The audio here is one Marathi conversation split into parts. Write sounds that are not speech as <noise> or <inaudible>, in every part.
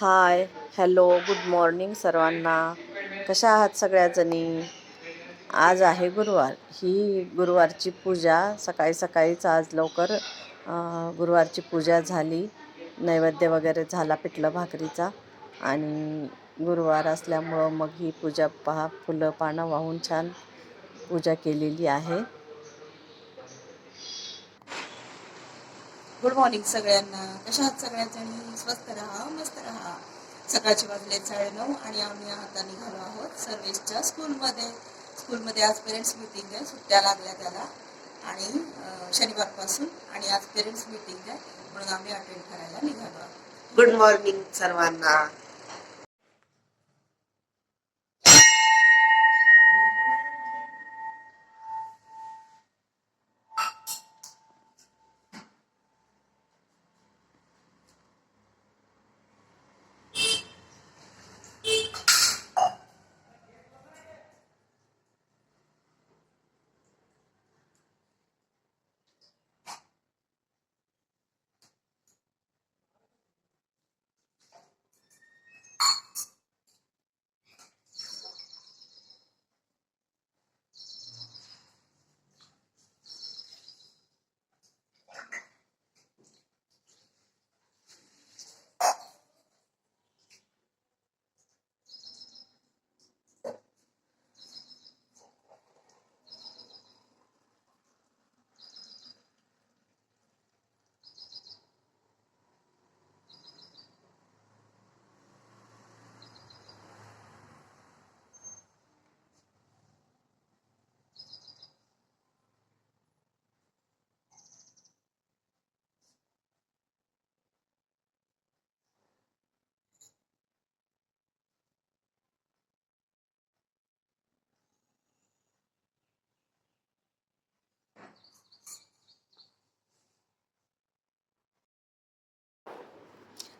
हाय हॅलो गुड मॉर्निंग सर्वांना. कशा आहात सगळ्याजणी? आज आहे गुरुवार. ही गुरुवारची पूजा. सकाळी सकाळीच आज लवकर गुरुवारची पूजा झाली. नैवेद्य वगैरे झाला पिठलं भाकरीचा. आणि गुरुवार असल्यामुळं मग ही पूजा पहा फुलं पानं वाहून छान पूजा केलेली आहे. गुड मॉर्निंग सगळ्यांना. कशा आहात सगळ्याजणी स्वस्त राहा मस्त राहा. सकाळचे वाजले साडेनऊ आणि आम्ही आता निघालो आहोत सर्वेसच्या स्कूलमध्ये. स्कूलमध्ये आज पेरेंट्स मीटिंग आहे सुट्ट्या लागल्या त्याला. आणि शनिवारपासून आणि आज पेरेंट्स मीटिंग आहे म्हणून आम्ही अटेंड करायला निघालो आहोत. गुड मॉर्निंग सर्वांना.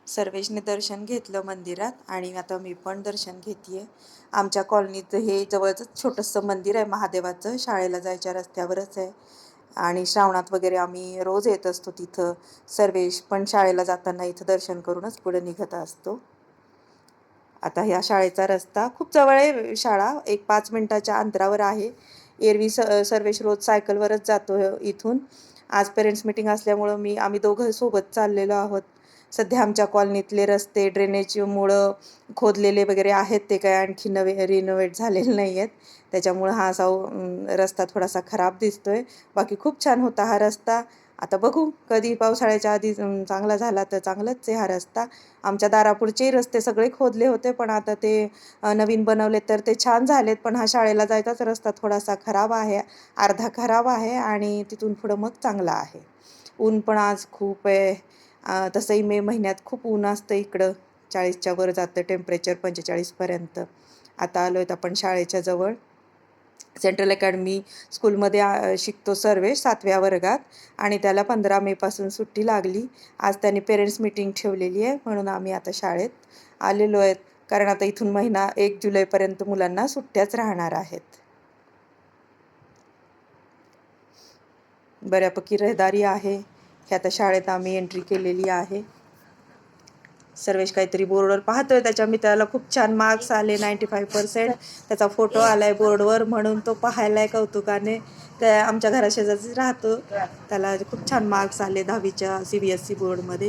सर्वेशने दर्शन घेतलं मंदिरात आणि आता मी पण दर्शन घेते आमच्या कॉलनीचं हे जवळच छोटंसं मंदिर आहे महादेवाचं. शाळेला जायच्या रस्त्यावरच आहे. आणि श्रावणात वगैरे आम्ही रोज येत असतो तिथं. सर्वेश पण शाळेला जाताना इथं दर्शन करूनच पुढे निघत असतो. आता ह्या शाळेचा रस्ता खूप जवळ आहे शाळा एक पाच मिनिटाच्या अंतरावर आहे. एरवी स सर्वेश रोज सायकलवरच जातो इथून. आज पेरेंट्स मिटिंग असल्यामुळं मी आम्ही दोघं सोबत चाललेलो आहोत. सध्या आमच्या कॉलनीतले रस्ते ड्रेनेजमुळं खोदलेले वगैरे आहेत ते काय आणखी नवे रिनोव्हेट झालेले नाही आहेत त्याच्यामुळं हा असा रस्ता थोडासा खराब दिसतोय. बाकी खूप छान होता हा रस्ता. आता बघू कधी पावसाळ्याच्या आधी चांगला झाला तर चांगलंच आहे हा रस्ता. आमच्या दारापूरचेही रस्ते सगळे खोदले होते पण आता ते नवीन बनवले तर ते छान झालेत पण हा शाळेला जायचाच रस्ता थोडासा खराब आहे अर्धा खराब आहे आणि तिथून पुढं मग चांगला आहे. ऊन पण आज खूप आहे. तसंही मे महिन्यात खूप ऊन असतं इकडं. चाळीसच्या वर जातं टेम्परेचर पंचेचाळीसपर्यंत आता आलो आहेत आपण शाळेच्या जवळ. सेंट्रल अकॅडमी स्कूलमध्ये शिकतो सर्वेश सातव्या वर्गात आणि त्याला पंधरा मेपासून सुट्टी लागली. आज त्यांनी पेरेंट्स मीटिंग ठेवलेली आहे म्हणून आम्ही आता शाळेत आलेलो आहेत कारण आता इथून महिना एक जुलैपर्यंत मुलांना सुट्ट्याच राहणार आहेत. बऱ्यापैकी रहदारी आहे. हे आता शाळेत आम्ही एंट्री केलेली आहे. सर्वेश काहीतरी बोर्डवर पाहतोय त्याच्या मित्राला खूप छान मार्क्स आले नाईंटी फाईव्ह पर्सेंट त्याचा फोटो आलाय बोर्डवर म्हणून तो पाहायलाय कौतुकाने. त्या आमच्या घराशेजारीच राहतो. त्याला खूप छान मार्क्स आले दहावीच्या सी बी एस सी बोर्डमध्ये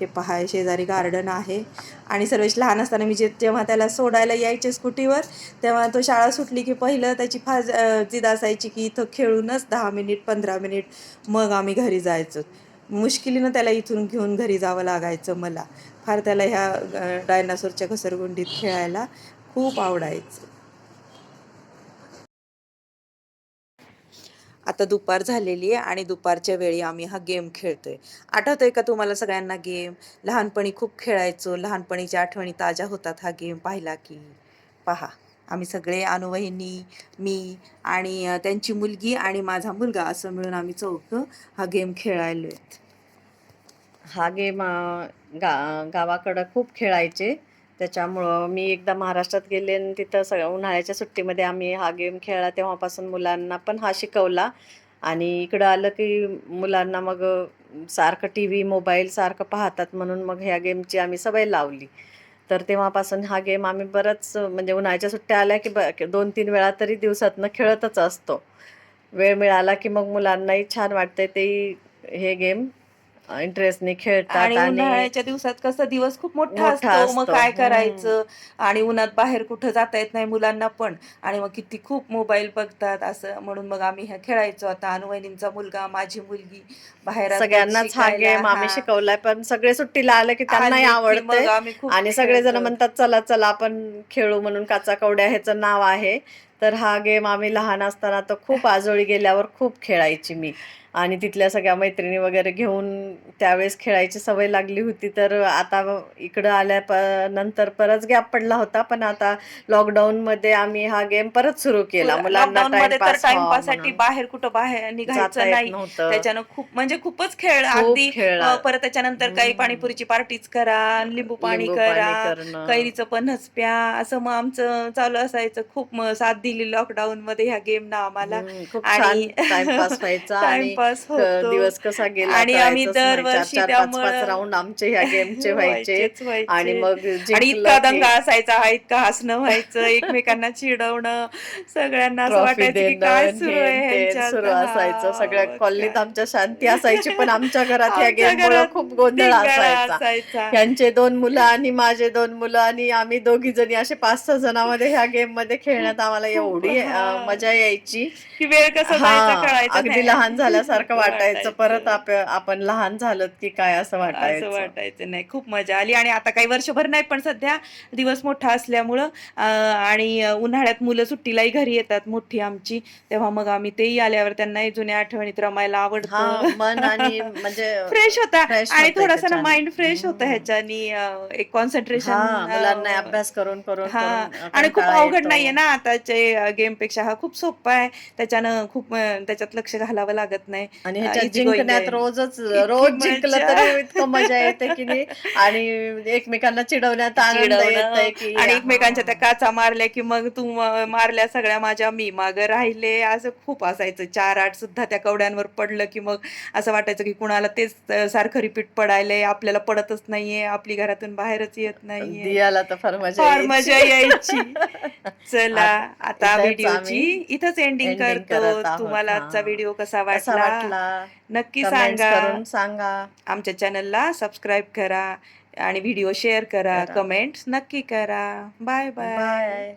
हे पहाय शेजारी गार्डन आहे. आणि सर्वेश लहान असताना मी जे जेव्हा त्याला सोडायला यायचे स्कूटीवर तेव्हा तो शाळा सुटली की पहिलं त्याची फार जिद असायची की इथं खेळूनच दहा मिनिट पंधरा मिनिट मग आम्ही घरी जायचो. मुश्किलीनं त्याला इथून घेऊन घरी जावं लागायचं मला. फार त्याला ह्या डायनासोरच्या घसरगुंडीत खेळायला खूप आवडायचं. आता दुपार झालेली आहे आणि दुपारच्या वेळी आम्ही हा गेम खेळतोय. आठवतोय का तुम्हाला सगळ्यांना गेम? लहानपणी खूप खेळायचो. लहानपणीच्या आठवणी ताज्या होतात हा गेम पाहिला की? पहा. आम्ही सगळे अनुवहिनी मी आणि त्यांची मुलगी आणि माझा मुलगा असं मिळून आम्ही चौघं हा गेम खेळायलो आहेत हा गेम गा गावाकडं खूप खेळायचे. त्याच्यामुळं मी एकदा महाराष्ट्रात गेले आणि तिथं सगळं उन्हाळ्याच्या सुट्टीमध्ये आम्ही हा गेम खेळला. तेव्हापासून मुलांना पण हा शिकवला. आणि इकडं आलं की मुलांना मग सारखं टी व्ही मोबाईल सारखं पाहतात म्हणून मग ह्या गेमची आम्ही सवय लावली. तर तेव्हापासून हा गेम आम्ही बरंच म्हणजे उन्हाळ्याच्या सुट्ट्या आल्या की ब दोन तीन वेळा तरी दिवसातनं खेळतच असतो. वेळ मिळाला की मग मुलांनाही छान वाटते तेही हे गेम इंटरेस्टने खेळतात आणि आणि उन्हाळ्याच्या दिवसात कसं दिवस खूप मोठा मोठा असतो. मग असतो. काय. करायचं? आणि उन्हात बाहेर कुठं जाता येत नाही मुलांना पण. आणि मग किती खूप मोबाईल बघतात असं. म्हणून मग आम्ही ह्या खेळायचो. आता अनुवहिनींचा मुलगा माझी मुलगी बाहेर असतात सगळ्यांनाच हा शिकायला, गेम आम्ही हा. शिकवलाय. पण सगळे सुट्टीला आले की त्यांनाही आली की आम्ही खूप आणि सगळेजण खेळतो. म्हणतात चला चला आपण खेळू. म्हणून काचा कवड्या ह्याचं नाव आहे. तर हा गेम आम्ही लहान असताना तर खूप आजोळी गेल्यावर खूप खेळायची मी. आणि तिथल्या सगळ्या मैत्रिणी वगैरे घेऊन त्यावेळेस खेळायची सवय लागली होती. तर आता इकडं आल्या प नंतर परत गॅप पडला होता. पण आता लॉकडाऊन मध्ये आम्ही हा गेम परत सुरू केला. मुलांना लॉकडाऊन मध्ये तर टाइमपास टाइमपाससाठी बाहेर कुठं बाहेर निघायचं नाही. त्याच्यानं खूप म्हणजे खूपच खेळ. अगदी परत त्याच्यानंतर काही. पाणीपुरीची पार्टीज करा लिंबू पाणी करा. कैरीचं पन्हस प्या असं मग आमचं चालू असायचं. खूप साथ दिली लॉकडाऊन मध्ये ह्या गेम ना आम्हाला आणि- टाइमपास व्हायचा <laughs> आणि टाइमपास क- होतो. दिवस कसा गेला आणि आम्ही. दरवर्षी त्यामुळं- राऊंड आमचे ह्या गेमचे <laughs> व्हायचे. आणि मग आणि इतका दंगा असायचा हा इतका हसणं व्हायचं एकमेकांना चिडवणं सगळ्यांना असं वाटायचं की काय सुरू आहे? सुरू असायचं सगळ्या कॉलनीत. आमच्या शांती असायची पण आमच्या घरात ह्या गेम खूप गोंधळ असायचा. यांचे दोन मुलं आणि माझे दोन मुलं आणि आम्ही दोघी जणी असे पाच सहा जणांमध्ये ह्या गेममध्ये खेळण्यात आम्हाला एवढी मजा यायची की वेळ कसं कळायचं अगदी. लहान झाल्यासारखं <laughs> वाटायचं. परत आप- आपण लहान झालो की काय असं असं वाटायचं वाटायचं नाही खूप मजा आली आणि आता काही वर्षभर नाही पण सध्या दिवस मोठा असल्यामुळं आणि उन्हाळ्यात मुलं सुट्टीलाही घरी येतात मोठी आमची तेव्हा मग आम्ही तेही आल्यावर त्यांनाही जुन्या आठवणीत रमायला आवडतं मन आणि म्हणजे <laughs> फ्रेश होता आणि थोडासा ना. माइंड फ्रेश होतं. ह्याच्यानी एक कॉन्सन्ट्रेशन मुलांना अभ्यास करून करून हा आणि खूप अवघड. नाहीये ना आताचे गेमपेक्षा हा खूप सोपा आहे. त्याच्यानं खूप त्याच्यात लक्ष घालावं लागत नाही. आणि ह्याच्यात जिंकण्यात. रोजच रोज जिंकलं. तरी इतकं मजा येते की नाही. आणि एकमेकांना चिडवण्यात आनंद आणि एकमेकांच्या त्या. काचा मारल्या की मग तू मारल्या सगळ्या माझ्या मी माग राहिले. असं खूप असायचं. चार आठ सुद्धा त्या कवड्यांवर पडलं की मग असं वाटायचं की कुणाला तेच सारखं रिपीट पडायलंय आपल्याला पडतच नाहीये. आपली घरातून बाहेरच येत नाहीये. फार. मजा यायची. चला <laughs> आता इथंच व्हिडिओची आम्ही इथंच एंडिंग ending करतो. करत आहोत. तुम्हाला आजचा. व्हिडिओ कसा कसा वाटला? वाटला? नक्की सांगा. करून सांगा. आमच्या चॅनलला सबस्क्राईब करा आणि व्हिडिओ शेअर करा. करा. कमेंट्स नक्की करा. Bye bye bye